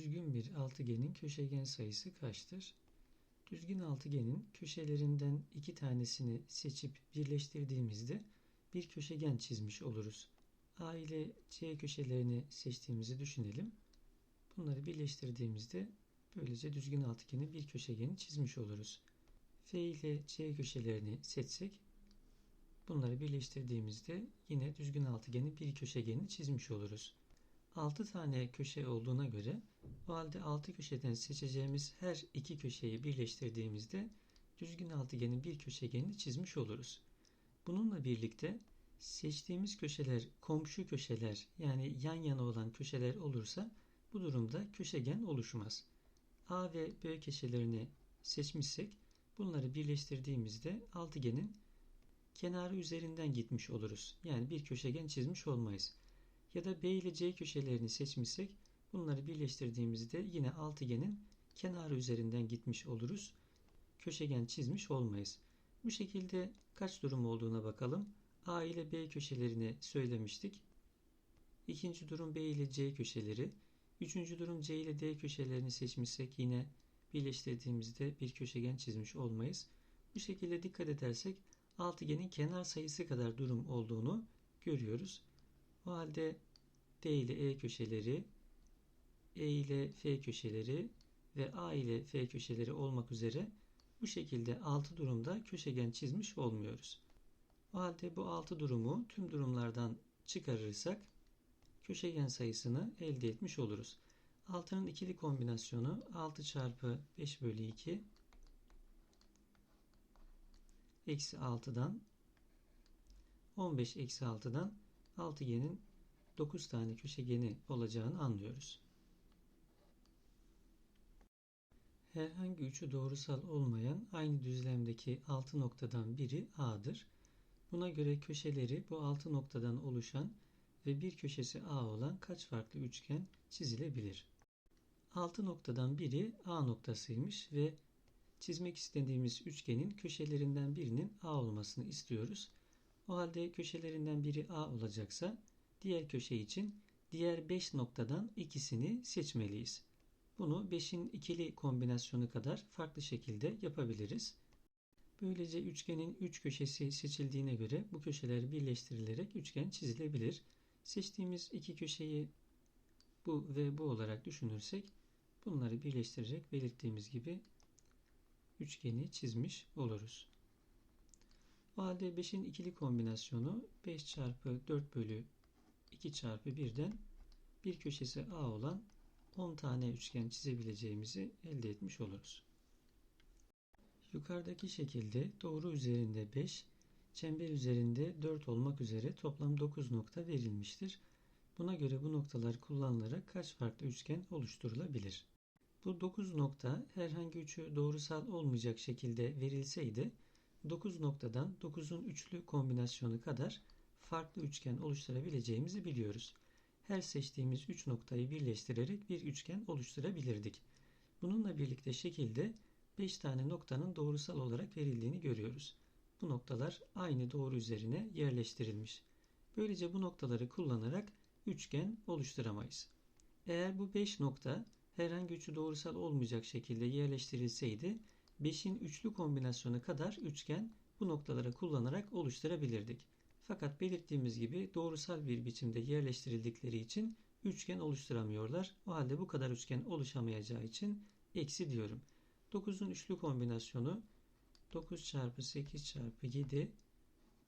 Düzgün bir altıgenin köşegen sayısı kaçtır? Düzgün altıgenin köşelerinden iki tanesini seçip birleştirdiğimizde bir köşegen çizmiş oluruz. A ile C köşelerini seçtiğimizi düşünelim. Bunları birleştirdiğimizde böylece düzgün altıgenin bir köşegeni çizmiş oluruz. F ile C köşelerini seçsek bunları birleştirdiğimizde yine düzgün altıgenin bir köşegeni çizmiş oluruz. 6 tane köşe olduğuna göre o halde 6 köşeden seçeceğimiz her iki köşeyi birleştirdiğimizde düzgün altıgenin bir köşegenini çizmiş oluruz. Bununla birlikte seçtiğimiz köşeler komşu köşeler yani yan yana olan köşeler olursa bu durumda köşegen oluşmaz. A ve B köşelerini seçmişsek bunları birleştirdiğimizde altıgenin kenarı üzerinden gitmiş oluruz. Yani bir köşegen çizmiş olmayız. Ya da B ile C köşelerini seçmişsek bunları birleştirdiğimizde yine altıgenin kenarı üzerinden gitmiş oluruz. Köşegen çizmiş olmayız. Bu şekilde kaç durum olduğuna bakalım. A ile B köşelerini söylemiştik. İkinci durum B ile C köşeleri. Üçüncü durum C ile D köşelerini seçmişsek yine birleştirdiğimizde bir köşegen çizmiş olmayız. Bu şekilde dikkat edersek altıgenin kenar sayısı kadar durum olduğunu görüyoruz. O halde D ile E köşeleri, E ile F köşeleri ve A ile F köşeleri olmak üzere bu şekilde 6 durumda köşegen çizmiş olmuyoruz. O halde bu 6 durumu tüm durumlardan çıkarırsak köşegen sayısını elde etmiş oluruz. 6'nın ikili kombinasyonu 6 çarpı 5 bölü 2 eksi 6'dan 15 eksi 6'dan altıgenin 9 tane köşegeni olacağını anlıyoruz. Herhangi üçü doğrusal olmayan aynı düzlemdeki 6 noktadan biri A'dır. Buna göre köşeleri bu 6 noktadan oluşan ve bir köşesi A olan kaç farklı üçgen çizilebilir? 6 noktadan biri A noktasıymış ve çizmek istediğimiz üçgenin köşelerinden birinin A olmasını istiyoruz. O halde köşelerinden biri A olacaksa diğer köşe için diğer 5 noktadan ikisini seçmeliyiz. Bunu 5'in ikili kombinasyonu kadar farklı şekilde yapabiliriz. Böylece üçgenin 3 üç köşesi seçildiğine göre bu köşeler birleştirilerek üçgen çizilebilir. Seçtiğimiz iki köşeyi bu ve bu olarak düşünürsek bunları birleştirerek belirttiğimiz gibi üçgeni çizmiş oluruz. O halde 5'in ikili kombinasyonu 5 çarpı 4 bölü 2 çarpı 1'den bir köşesi A olan 10 tane üçgen çizebileceğimizi elde etmiş oluruz. Yukarıdaki şekilde doğru üzerinde 5, çember üzerinde 4 olmak üzere toplam 9 nokta verilmiştir. Buna göre bu noktalar kullanılarak kaç farklı üçgen oluşturulabilir? Bu 9 nokta herhangi üçü doğrusal olmayacak şekilde verilseydi 9 noktadan 9'un üçlü kombinasyonu kadar farklı üçgen oluşturabileceğimizi biliyoruz. Her seçtiğimiz 3 noktayı birleştirerek bir üçgen oluşturabilirdik. Bununla birlikte şekilde 5 tane noktanın doğrusal olarak verildiğini görüyoruz. Bu noktalar aynı doğru üzerine yerleştirilmiş. Böylece bu noktaları kullanarak üçgen oluşturamayız. Eğer bu 5 nokta herhangi üçü doğrusal olmayacak şekilde yerleştirilseydi 5'in üçlü kombinasyonu kadar üçgen bu noktalara kullanarak oluşturabilirdik. Fakat belirttiğimiz gibi doğrusal bir biçimde yerleştirildikleri için üçgen oluşturamıyorlar. O halde bu kadar üçgen oluşamayacağı için eksi diyorum. 9'un üçlü kombinasyonu 9 çarpı 8 çarpı 7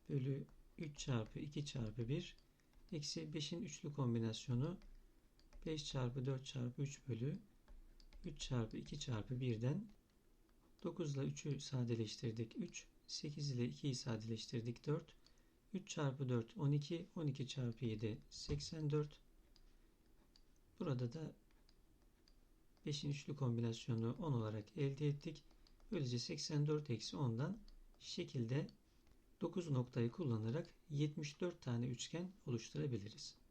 bölü 3 çarpı 2 çarpı 1 eksi 5'in üçlü kombinasyonu 5 çarpı 4 çarpı 3 bölü 3 çarpı 2 çarpı 1'den 9 ile 3'ü sadeleştirdik 3 8 ile 2'yi sadeleştirdik 4 3 çarpı 4 12 12 çarpı 7 84 burada da 5'in üçlü kombinasyonu 10 olarak elde ettik. Böylece 84 eksi 10'dan şekilde 9 noktayı kullanarak 74 tane üçgen oluşturabiliriz.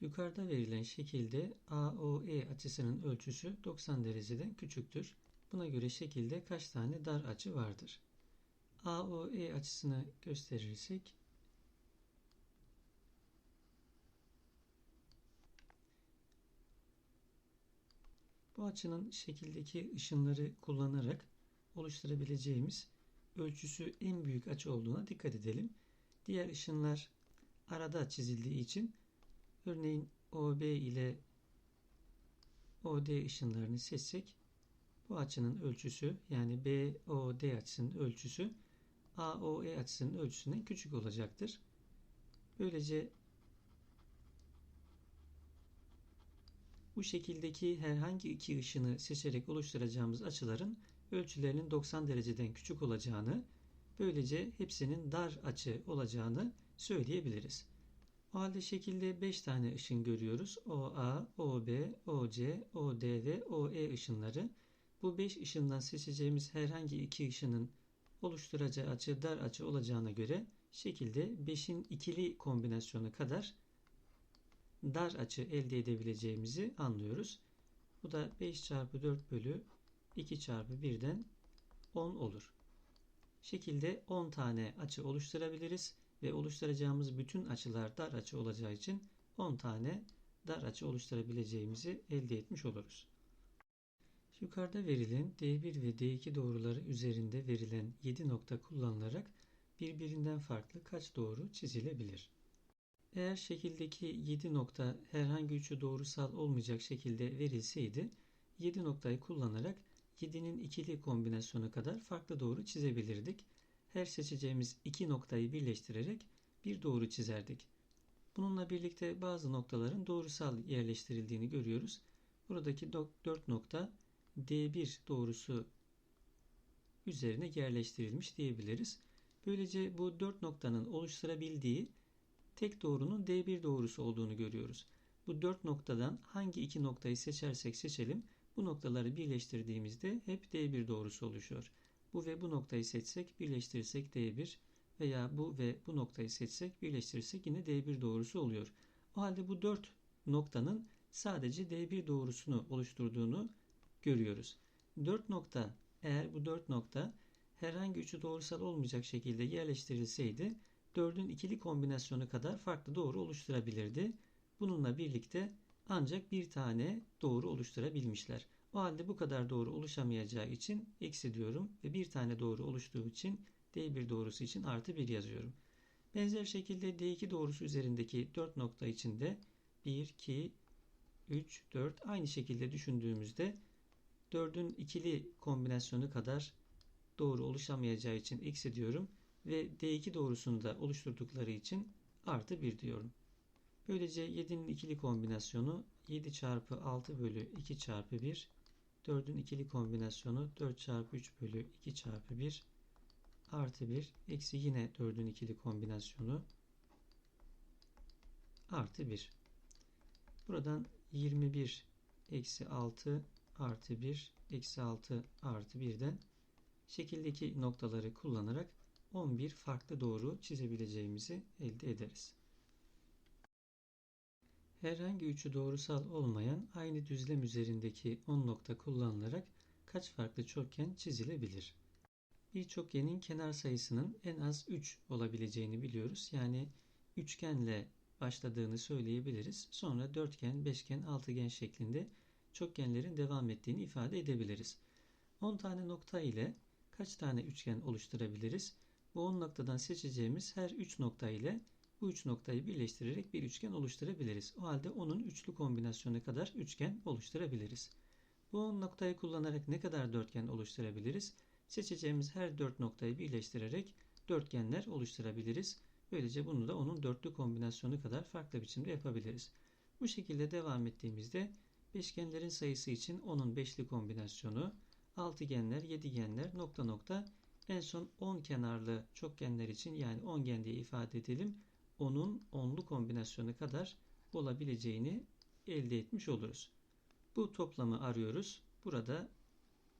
Yukarıda verilen şekilde AOE açısının ölçüsü 90 dereceden küçüktür. Buna göre şekilde kaç tane dar açı vardır? AOE açısını gösterirsek Bu açının şekildeki ışınları kullanarak oluşturabileceğimiz ölçüsü en büyük açı olduğuna dikkat edelim. Diğer ışınlar arada çizildiği için örneğin OB ile OD ışınlarını seçsek bu açının ölçüsü yani BOD açısının ölçüsü AOE açısının ölçüsünden küçük olacaktır. Böylece bu şekildeki herhangi iki ışını seçerek oluşturacağımız açıların ölçülerinin 90 dereceden küçük olacağını, böylece hepsinin dar açı olacağını söyleyebiliriz. O halde şekilde 5 tane ışın görüyoruz. OA, OB, OC, OD ve OE ışınları. Bu 5 ışından seçeceğimiz herhangi iki ışının oluşturacağı açı dar açı olacağına göre şekilde 5'in ikili kombinasyonu kadar dar açı elde edebileceğimizi anlıyoruz. Bu da 5 çarpı 4 bölü 2 çarpı 1'den 10 olur. Şekilde 10 tane açı oluşturabiliriz ve oluşturacağımız bütün açılar dar açı olacağı için 10 tane dar açı oluşturabileceğimizi elde etmiş oluruz. Yukarıda verilen D1 ve D2 doğruları üzerinde verilen 7 nokta kullanılarak birbirinden farklı kaç doğru çizilebilir? Eğer şekildeki 7 nokta herhangi üçü doğrusal olmayacak şekilde verilseydi 7 noktayı kullanarak 7'nin ikili kombinasyonu kadar farklı doğru çizebilirdik. Her seçeceğimiz iki noktayı birleştirerek bir doğru çizerdik. Bununla birlikte bazı noktaların doğrusal yerleştirildiğini görüyoruz. Buradaki 4 nokta D1 doğrusu üzerine yerleştirilmiş diyebiliriz. Böylece bu 4 noktanın oluşturabildiği tek doğrunun D1 doğrusu olduğunu görüyoruz. Bu 4 noktadan hangi iki noktayı seçersek seçelim bu noktaları birleştirdiğimizde hep D1 doğrusu oluşuyor. Bu ve bu noktayı seçsek birleştirirsek D1 veya bu ve bu noktayı seçsek birleştirirsek yine D1 doğrusu oluyor. O halde bu 4 noktanın sadece D1 doğrusunu oluşturduğunu görüyoruz. 4 nokta eğer bu 4 nokta herhangi üçü doğrusal olmayacak şekilde yerleştirilseydi 4'ün ikili kombinasyonu kadar farklı doğru oluşturabilirdi. Bununla birlikte ancak bir tane doğru oluşturabilmişler. O halde bu kadar doğru oluşamayacağı için eksi diyorum ve bir tane doğru oluştuğu için D1 doğrusu için artı 1 yazıyorum. Benzer şekilde D2 doğrusu üzerindeki 4 nokta için de 1, 2, 3, 4 aynı şekilde düşündüğümüzde 4'ün ikili kombinasyonu kadar doğru oluşamayacağı için eksi diyorum ve D2 doğrusunu da oluşturdukları için artı 1 diyorum. Böylece 7'nin ikili kombinasyonu 7 çarpı 6 bölü 2 çarpı 1 4'ün ikili kombinasyonu 4 çarpı 3 bölü 2 çarpı 1 artı 1 eksi yine 4'ün ikili kombinasyonu artı 1. Buradan 21 eksi 6 artı 1 eksi 6 artı 1'den şekildeki noktaları kullanarak 11 farklı doğru çizebileceğimizi elde ederiz. Herhangi üçü doğrusal olmayan aynı düzlem üzerindeki 10 nokta kullanılarak kaç farklı çokgen çizilebilir? Bir çokgenin kenar sayısının en az 3 olabileceğini biliyoruz. Yani üçgenle başladığını söyleyebiliriz. Sonra dörtgen, beşgen, altıgen şeklinde çokgenlerin devam ettiğini ifade edebiliriz. 10 tane nokta ile kaç tane üçgen oluşturabiliriz? Bu 10 noktadan seçeceğimiz her 3 nokta ile bu üç noktayı birleştirerek bir üçgen oluşturabiliriz. O halde onun üçlü kombinasyonu kadar üçgen oluşturabiliriz. Bu 10 noktayı kullanarak ne kadar dörtgen oluşturabiliriz? Seçeceğimiz her dört noktayı birleştirerek dörtgenler oluşturabiliriz. Böylece bunu da onun dörtlü kombinasyonu kadar farklı biçimde yapabiliriz. Bu şekilde devam ettiğimizde beşgenlerin sayısı için onun beşli kombinasyonu, altıgenler, yedigenler, nokta nokta en son 10 kenarlı çokgenler için yani 10 gen diye ifade edelim onun onlu kombinasyonu kadar olabileceğini elde etmiş oluruz. Bu toplamı arıyoruz. Burada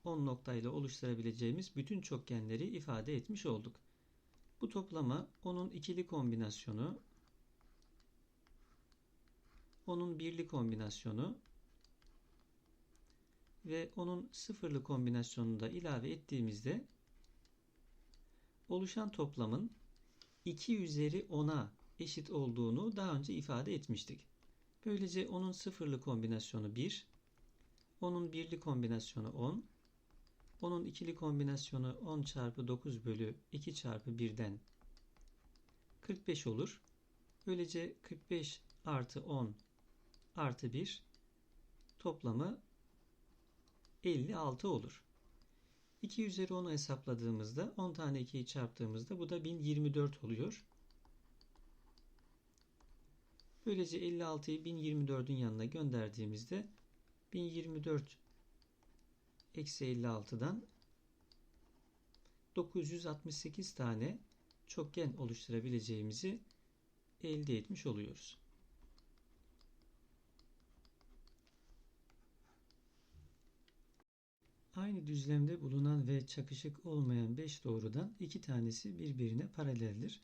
10 noktayla oluşturabileceğimiz bütün çokgenleri ifade etmiş olduk. Bu toplama onun ikili kombinasyonu, onun birli kombinasyonu ve onun sıfırlı kombinasyonunu da ilave ettiğimizde oluşan toplamın 2 üzeri 10'a eşit olduğunu daha önce ifade etmiştik. Böylece onun sıfırlı kombinasyonu 1, 10'un birli kombinasyonu 10. 10'un ikili kombinasyonu 10 çarpı 9 bölü 2 çarpı 1'den 45 olur. Böylece 45 artı 10 artı 1 toplamı 56 olur. 2 üzeri 10'u hesapladığımızda 10 tane 2'yi çarptığımızda bu da 1024 oluyor. Böylece 56'yı 1024'ün yanına gönderdiğimizde 1024 eksi 56'dan 968 tane çokgen oluşturabileceğimizi elde etmiş oluyoruz. Aynı düzlemde bulunan ve çakışık olmayan 5 doğrudan iki tanesi birbirine paraleldir.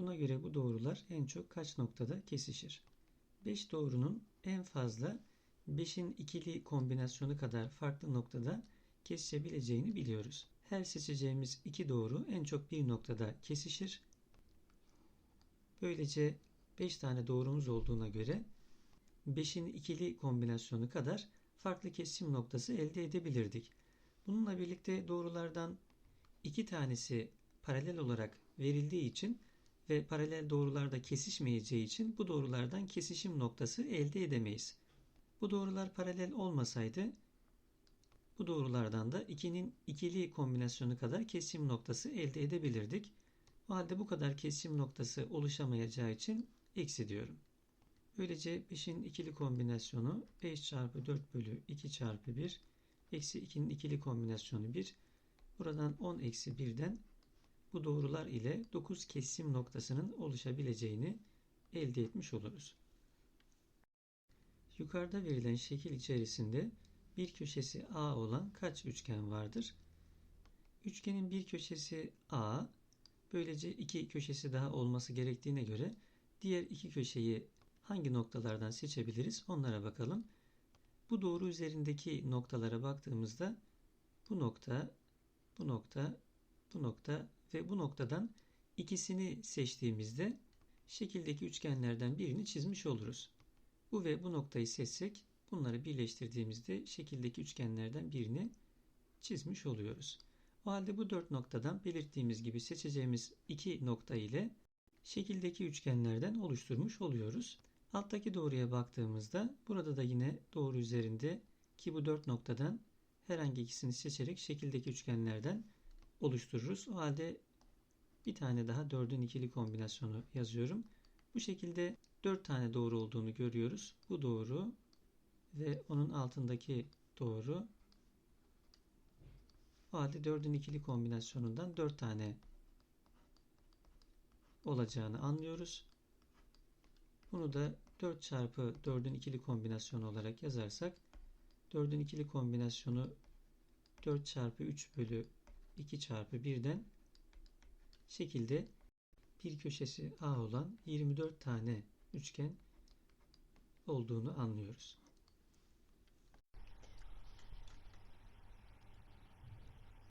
Buna göre bu doğrular en çok kaç noktada kesişir? 5 doğrunun en fazla 5'in ikili kombinasyonu kadar farklı noktada kesişebileceğini biliyoruz. Her seçeceğimiz iki doğru en çok bir noktada kesişir. Böylece 5 tane doğrumuz olduğuna göre 5'in ikili kombinasyonu kadar farklı kesişim noktası elde edebilirdik. Bununla birlikte doğrulardan iki tanesi paralel olarak verildiği için ve paralel doğrularda kesişmeyeceği için bu doğrulardan kesişim noktası elde edemeyiz. Bu doğrular paralel olmasaydı bu doğrulardan da 2'nin ikili kombinasyonu kadar kesişim noktası elde edebilirdik. O halde bu kadar kesişim noktası oluşamayacağı için eksi diyorum. Böylece 5'in ikili kombinasyonu 5 çarpı 4 bölü 2 çarpı 1 eksi 2'nin ikili kombinasyonu 1. Buradan 10 eksi 1'den bu doğrular ile 9 kesişim noktasının oluşabileceğini elde etmiş oluruz. Yukarıda verilen şekil içerisinde bir köşesi A olan kaç üçgen vardır? Üçgenin bir köşesi A, böylece iki köşesi daha olması gerektiğine göre diğer iki köşeyi hangi noktalardan seçebiliriz onlara bakalım. Bu doğru üzerindeki noktalara baktığımızda bu nokta, bu nokta, bu nokta ve bu noktadan ikisini seçtiğimizde şekildeki üçgenlerden birini çizmiş oluruz. Bu ve bu noktayı seçsek bunları birleştirdiğimizde şekildeki üçgenlerden birini çizmiş oluyoruz. O halde bu dört noktadan belirttiğimiz gibi seçeceğimiz iki nokta ile şekildeki üçgenlerden oluşturmuş oluyoruz. Alttaki doğruya baktığımızda burada da yine doğru üzerinde ki bu dört noktadan herhangi ikisini seçerek şekildeki üçgenlerden oluştururuz. O halde bir tane daha dördün ikili kombinasyonu yazıyorum. Bu şekilde dört tane doğru olduğunu görüyoruz. Bu doğru ve onun altındaki doğru. O halde dördün ikili kombinasyonundan dört tane olacağını anlıyoruz. Bunu da 4 çarpı 4'ün ikili kombinasyonu olarak yazarsak 4'ün ikili kombinasyonu 4 çarpı 3 bölü 2 çarpı 1'den şekilde bir köşesi A olan 24 tane üçgen olduğunu anlıyoruz.